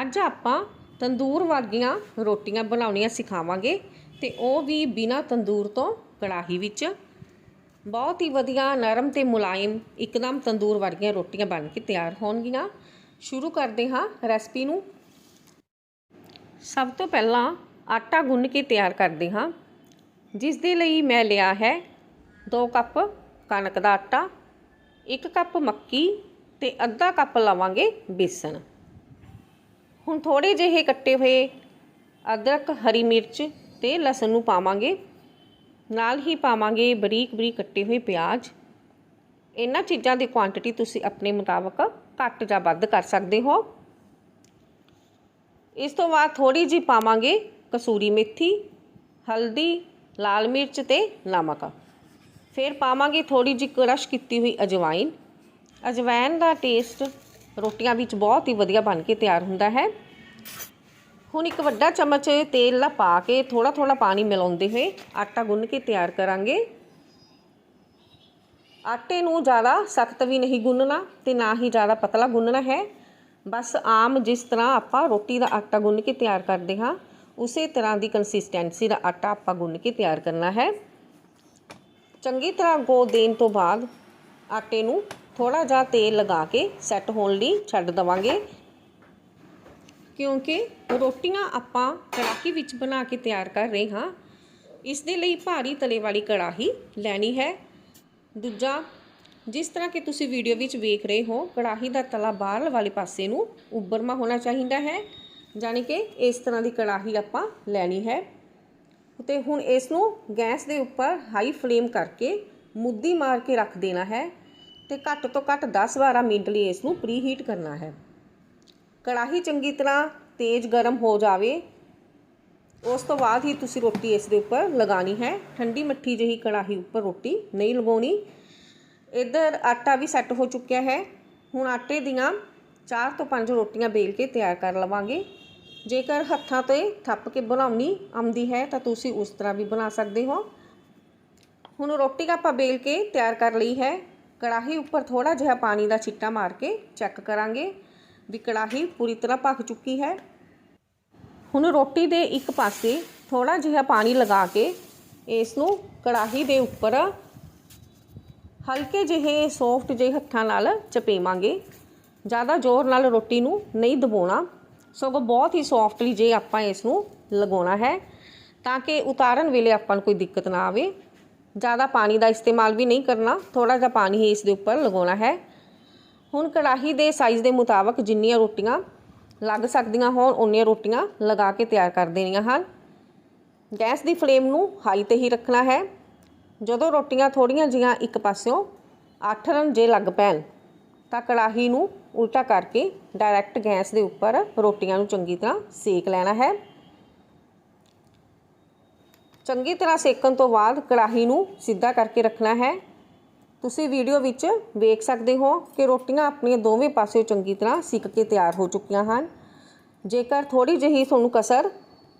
ਅੱਜ ਆਪਾਂ ਤੰਦੂਰ ਵਰਗੀਆਂ ਰੋਟੀਆਂ ਬਣਾਉਣੀਆਂ ਸਿਖਾਵਾਂਗੇ ਤੇ ਉਹ ਵੀ ਬਿਨਾਂ ਤੰਦੂਰ ਤੋਂ ਕੜਾਹੀ ਵਿੱਚ। ਬਹੁਤ ਹੀ ਵਧੀਆ ਨਰਮ ਤੇ ਮੁਲਾਇਮ ਇੱਕਦਮ ਤੰਦੂਰ ਵਰਗੀਆਂ ਰੋਟੀਆਂ ਬਣ ਕੇ ਤਿਆਰ ਹੋਣਗੀਆਂ। ਸ਼ੁਰੂ ਕਰਦੇ ਹਾਂ ਰੈਸਪੀ ਨੂੰ। ਸਭ ਤੋਂ ਪਹਿਲਾਂ ਆਟਾ ਗੁੰਨ ਕੇ ਤਿਆਰ ਕਰਦੇ ਹਾਂ। ਜਿਸ ਦੇ ਲਈ ਮੈਂ ਲਿਆ ਹੈ 2 ਕੱਪ ਕਣਕ ਦਾ ਆਟਾ 1 ਕੱਪ ਮੱਕੀ ਤੇ ਅੱਧਾ ਕੱਪ ਲਵਾਂਗੇ ਬੇਸਣ। ਹੁਣ ਥੋੜੇ ਜਿਹੇ ਕੱਟੇ ਹੋਏ ਅਦਰਕ, ਹਰੀ ਮਿਰਚ ਤੇ ਲਸਣ ਨੂੰ ਪਾਵਾਂਗੇ। ਨਾਲ ਹੀ ਪਾਵਾਂਗੇ ਬਰੀਕ ਬਰੀਕ ਕੱਟੇ ਹੋਏ ਪਿਆਜ਼। ਇਹਨਾਂ ਚੀਜ਼ਾਂ ਦੀ ਕੁਆਂਟੀਟੀ ਤੁਸੀਂ ਆਪਣੇ ਮੁਤਾਬਕ ਘੱਟ ਜਾਂ ਵੱਧ ਕਰ ਸਕਦੇ ਹੋ। ਇਸ ਤੋਂ ਬਾਅਦ ਥੋੜੀ ਜੀ ਪਾਵਾਂਗੇ ਕਸੂਰੀ ਮੇਥੀ, ਹਲਦੀ, ਲਾਲ ਮਿਰਚ ਤੇ ਨਮਕ। ਫਿਰ ਪਾਵਾਂਗੇ ਥੋੜੀ ਜੀ ਕ੍ਰਸ਼ ਕੀਤੀ ਹੋਈ ਅਜਵਾਇਨ ਅਜਵਾਇਨ ਦਾ ਟੇਸਟ ਰੋਟੀਆਂ ਵਿੱਚ ਬਹੁਤ ਹੀ ਵਧੀਆ ਬਣ ਕੇ ਤਿਆਰ ਹੁੰਦਾ ਹੈ। ਹੁਣ ਇੱਕ ਵੱਡਾ ਚਮਚ ਤੇਲ ਲਾ ਪਾ ਕੇ ਥੋੜਾ ਥੋੜਾ ਪਾਣੀ ਮਿਲਾਉਂਦੇ ਹੋਏ ਆਟਾ ਗੁੰਨ ਕੇ ਤਿਆਰ ਕਰਾਂਗੇ। ਆਟੇ ਨੂੰ ਜ਼ਿਆਦਾ ਸਖਤ ਵੀ ਨਹੀਂ ਗੁੰਨਣਾ ਤੇ ਨਾ ਹੀ ਜ਼ਿਆਦਾ ਪਤਲਾ ਗੁੰਨਣਾ ਹੈ। ਬਸ ਆਮ ਜਿਸ ਤਰ੍ਹਾਂ ਆਪਾਂ ਰੋਟੀ ਦਾ ਆਟਾ ਗੁੰਨ ਕੇ ਤਿਆਰ ਕਰਦੇ ਹਾਂ, ਉਸੇ ਤਰ੍ਹਾਂ ਦੀ ਕੰਸਿਸਟੈਂਸੀ ਦਾ ਆਟਾ ਆਪਾਂ ਗੁੰਨ ਕੇ ਤਿਆਰ ਕਰਨਾ ਹੈ। ਚੰਗੀ ਤਰ੍ਹਾਂ ਗੋ ਦੇਣ ਤੋਂ ਬਾਅਦ ਆਟੇ ਨੂੰ ਥੋੜਾ ਜਿਹਾ ਤੇਲ ਲਗਾ ਕੇ ਸੈੱਟ ਹੋਣ ਲਈ ਛੱਡ ਦਵਾਂਗੇ। ਕਿਉਂਕਿ ਰੋਟੀਆਂ ਆਪਾਂ ਕੜਾਕੀ ਵਿੱਚ ਬਣਾ ਕੇ ਤਿਆਰ ਕਰ ਰਹੇ ਹਾਂ। ਇਸ ਦੇ ਲਈ ਭਾਰੀ ਤਲੇ ਵਾਲੀ ਕੜਾਹੀ ਲੈਣੀ ਹੈ। ਦੂਜਾ, ਜਿਸ ਤਰ੍ਹਾਂ ਕਿ ਤੁਸੀਂ ਵੀਡੀਓ ਵਿੱਚ ਵੇਖ ਰਹੇ ਹੋ, ਕੜਾਹੀ ਦਾ ਤਲਾ ਬਾਹਰ ਵਾਲੇ ਪਾਸੇ ਨੂੰ ਉੱਭਰਮਾ ਹੋਣਾ ਚਾਹੀਦਾ ਹੈ। ਯਾਨੀ ਕਿ ਇਸ ਤਰ੍ਹਾਂ ਦੀ ਕੜਾਹੀ ਆਪਾਂ ਲੈਣੀ ਹੈ। ਤੇ ਹੁਣ ਇਸ ਨੂੰ ਗੈਸ ਦੇ ਉੱਪਰ ਹਾਈ ਫਲੇਮ ਕਰਕੇ ਮੁੱਦੀ ਮਾਰ ਕੇ ਰੱਖ ਦੇਣਾ ਹੈ। ਤੇ ਘੱਟ ਤੋਂ ਘੱਟ 10-12 ਮਿੰਟ ਲਈ ਇਸ ਨੂੰ ਪ੍ਰੀਹੀਟ ਕਰਨਾ ਹੈ। ਕੜਾਹੀ ਚੰਗੀ ਤਰ੍ਹਾਂ ਤੇਜ਼ ਗਰਮ ਹੋ ਜਾਵੇ, ਉਸ ਤੋਂ ਬਾਅਦ ਹੀ ਤੁਸੀਂ ਰੋਟੀ ਇਸ ਦੇ ਉੱਪਰ ਲਗਾਣੀ ਹੈ। ਠੰਡੀ ਮੱਠੀ ਜਿਹੀ ਕੜਾਹੀ ਉੱਪਰ ਰੋਟੀ ਨਹੀਂ ਲਗਾਉਣੀ। ਇੱਧਰ ਆਟਾ ਵੀ ਸੈੱਟ ਹੋ ਚੁੱਕਿਆ ਹੈ। ਹੁਣ ਆਟੇ ਦੀਆਂ 4 ਤੋਂ 5 ਰੋਟੀਆਂ ਬੇਲ ਕੇ ਤਿਆਰ ਕਰ ਲਵਾਂਗੇ। ਜੇਕਰ ਹੱਥਾਂ ਤੇ ਥੱਪ ਕੇ ਬਣਾਉਣੀ ਆਉਂਦੀ ਹੈ ਤਾਂ ਤੁਸੀਂ ਉਸ ਤਰ੍ਹਾਂ ਵੀ ਬਣਾ ਸਕਦੇ ਹੋ। ਹੁਣ ਰੋਟੀ ਆਪਾਂ ਬੇਲ ਕੇ ਤਿਆਰ ਕਰ ਲਈ ਹੈ। ਕੜਾਹੀ ਉੱਪਰ ਥੋੜਾ ਜਿਹਾ ਪਾਣੀ ਦਾ ਛਿੱਟਾ ਮਾਰ ਕੇ ਚੈੱਕ ਕਰਾਂਗੇ ਵੀ ਕੜਾਹੀ ਪੂਰੀ ਤਰ੍ਹਾਂ ਪੱਕ ਚੁੱਕੀ ਹੈ। ਹੁਣ ਰੋਟੀ ਦੇ ਇੱਕ ਪਾਸੇ ਥੋੜਾ ਜਿਹਾ ਪਾਣੀ ਲਗਾ ਕੇ ਇਸ ਨੂੰ ਕੜਾਹੀ ਦੇ ਉੱਪਰ ਹਲਕੇ ਜਿਹੇ ਸੌਫਟ ਜਿਹੇ ਹੱਥਾਂ ਨਾਲ ਚਪੇਵਾਂਗੇ। ਜ਼ਿਆਦਾ ਜ਼ੋਰ ਨਾਲ ਰੋਟੀ ਨੂੰ ਨਹੀਂ ਦਬਾਉਣਾ। ਸਗੋਂ ਬਹੁਤ ਹੀ ਸੌਫਟਲੀ ਜੇ ਆਪਾਂ ਇਸ ਨੂੰ ਲਗਾਉਣਾ ਹੈ ਤਾਂ ਕਿ ਉਤਾਰਨ ਵੇਲੇ ਆਪਾਂ ਨੂੰ ਕੋਈ ਦਿੱਕਤ ਨਾ ਆਵੇ। ਜ਼ਿਆਦਾ ਪਾਣੀ ਦਾ ਇਸਤੇਮਾਲ ਵੀ ਨਹੀਂ ਕਰਨਾ ਥੋੜਾ ਜਿਹਾ ਪਾਣੀ ਹੀ ਇਸ ਦੇ ਉੱਪਰ ਲਗਾਉਣਾ ਹੈ। ਹੁਣ ਕੜਾਹੀ ਦੇ ਸਾਈਜ਼ ਦੇ ਮੁਤਾਬਕ ਜਿੰਨੀਆਂ ਰੋਟੀਆਂ ਲੱਗ ਸਕਦੀਆਂ ਹੋਣ ਉਨੀਆਂ ਰੋਟੀਆਂ ਲਗਾ ਕੇ ਤਿਆਰ ਕਰ ਦੇਣੀਆਂ ਹਨ। ਗੈਸ ਦੀ ਫਲੇਮ ਨੂੰ ਹਾਈ ਤੇ ਹੀ ਰੱਖਣਾ ਹੈ। ਜਦੋਂ ਰੋਟੀਆਂ ਥੋੜੀਆਂ ਜੀਆਂ ਇੱਕ ਪਾਸਿਓਂ ਅੱਠ ਰਨ ਜੇ ਲੱਗ ਪੈਣ, ਤਾਂ ਕੜਾਹੀ ਨੂੰ ਉਲਟਾ ਕਰਕੇ ਡਾਇਰੈਕਟ ਗੈਸ ਦੇ ਉੱਪਰ ਰੋਟੀਆਂ ਨੂੰ ਚੰਗੀ ਤਰ੍ਹਾਂ ਸੇਕ ਲੈਣਾ ਹੈ। ਚੰਗੀ ਤਰ੍ਹਾਂ ਸੇਕਣ ਤੋਂ ਬਾਅਦ ਕੜਾਹੀ ਨੂੰ ਸਿੱਧਾ ਕਰਕੇ ਰੱਖਣਾ ਹੈ। ਤੁਸੀਂ ਵੀਡੀਓ ਵਿੱਚ ਵੇਖ ਸਕਦੇ ਹੋ ਕਿ ਰੋਟੀਆਂ ਆਪਣੀਆਂ ਦੋਵੇਂ ਪਾਸੇ ਚੰਗੀ ਤਰ੍ਹਾਂ ਸਿੱਕ ਕੇ ਤਿਆਰ ਹੋ ਚੁੱਕੀਆਂ ਹਨ। ਜੇਕਰ ਥੋੜੀ ਜਿਹੀ ਤੁਹਾਨੂੰ ਕਸਰ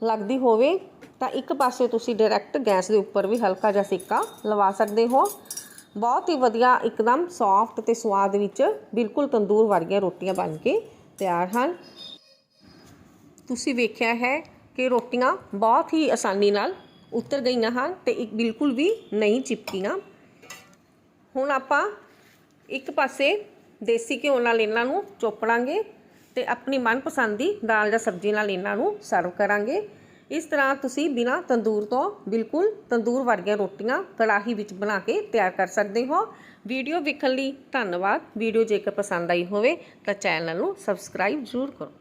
ਲੱਗਦੀ ਹੋਵੇ, ਤਾਂ ਇੱਕ ਪਾਸੇ ਤੁਸੀਂ ਡਾਇਰੈਕਟ ਗੈਸ ਦੇ ਉੱਪਰ ਵੀ ਹਲਕਾ ਜਿਹਾ ਸੇਕਾ ਲਵਾ ਸਕਦੇ ਹੋ। ਬਹੁਤ ਹੀ ਵਧੀਆ, ਇੱਕਦਮ ਸੌਫਟ ਤੇ ਸਵਾਦ ਵਿੱਚ ਬਿਲਕੁਲ ਤੰਦੂਰ ਵਰਗੀਆਂ ਰੋਟੀਆਂ ਬਣ ਕੇ ਤਿਆਰ ਹਨ। ਤੁਸੀਂ ਵੇਖਿਆ ਹੈ ਕਿ ਰੋਟੀਆਂ ਬਹੁਤ ਹੀ ਆਸਾਨੀ ਨਾਲ ਉਤਰ ਗਈਆਂ ਹਨ ਤੇ ਇੱਕ ਬਿਲਕੁਲ ਵੀ ਨਹੀਂ ਚਿਪਕੀਆਂ। ਹੁਣ ਆਪਾਂ ਇੱਕ ਪਾਸੇ ਦੇਸੀ ਘਿਓ ਨਾਲ ਇਹਨਾਂ ਨੂੰ ਚੋਪੜਾਂਗੇ ਤੇ ਆਪਣੀ ਮਨਪਸੰਦ ਦੀ ਦਾਲ ਜਾਂ ਸਬਜ਼ੀ ਨਾਲ ਇਹਨਾਂ ਨੂੰ ਸਰਵ ਕਰਾਂਗੇ। ਇਸ ਤਰ੍ਹਾਂ ਤੁਸੀਂ ਬਿਨਾ ਤੰਦੂਰ ਤੋਂ ਬਿਲਕੁਲ ਤੰਦੂਰ ਵਰਗੀਆਂ ਰੋਟੀਆਂ ਕੜਾਹੀ ਵਿੱਚ ਬਣਾ ਕੇ ਤਿਆਰ ਕਰ ਸਕਦੇ ਹੋ। ਵੀਡੀਓ ਵੇਖਣ ਲਈ ਧੰਨਵਾਦ। ਵੀਡੀਓ ਜੇਕਰ ਪਸੰਦ ਆਈ ਹੋਵੇ ਤਾਂ ਚੈਨਲ ਨੂੰ ਸਬਸਕ੍ਰਾਈਬ ਜ਼ਰੂਰ ਕਰੋ।